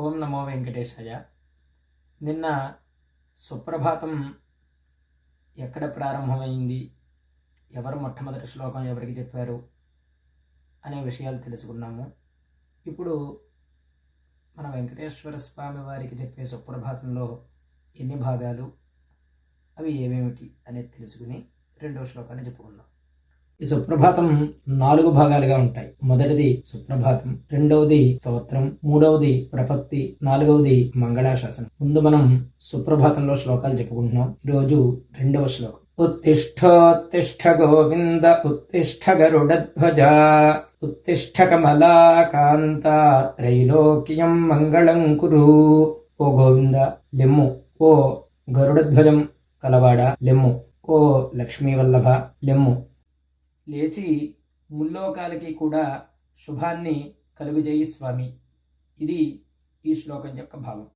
ఓం నమో వెంకటేశాయ. నిన్న సుప్రభాతం ఎక్కడ ప్రారంభమైంది? ఎవరు మొట్టమొదటి శ్లోకం ఎవరికి చెప్పారు? అనే విషయాలు తెలుసుకున్నాము. ఇప్పుడు మన వెంకటేశ్వర స్వామి వారికి చెప్పే సుప్రభాతంలో ఎన్ని భాగాలు? అవి ఏమేమిటి అనేది తెలుసుకుని రెండో శ్లోకాన్ని చెప్పుకుందాం. ఈ సుప్రభాతం నాలుగు భాగాలుగా ఉంటాయి. మొదటిది సుప్రభాతం రెండవది స్తోత్రం మూడవది ప్రపత్తి నాలుగవది మంగళాశాసనం. ముందు మనం సుప్రభాతంలో శ్లోకాలు చెప్పుకుంటున్నాం. ఈరోజు రెండవ శ్లోకం. ఉత్తిష్టోత్తిష్ట గోవింద ఉత్తిష్ట గరుడధ్వజ ఉత్తిష్ట కమలాకాంత త్రైలోక్యం మంగళం కురు. ఓ గోవింద లెమ్ము. ఓ గరుడధ్వజం కలవాడ లెమ్ము. ఓ లక్ష్మీవల్లభ లెమ్ము. లేచి ముల్లోకాలకి కూడా శుభాన్ని కలుగుజేయి స్వామి. ఇది ఈ శ్లోకం యొక్క భావం.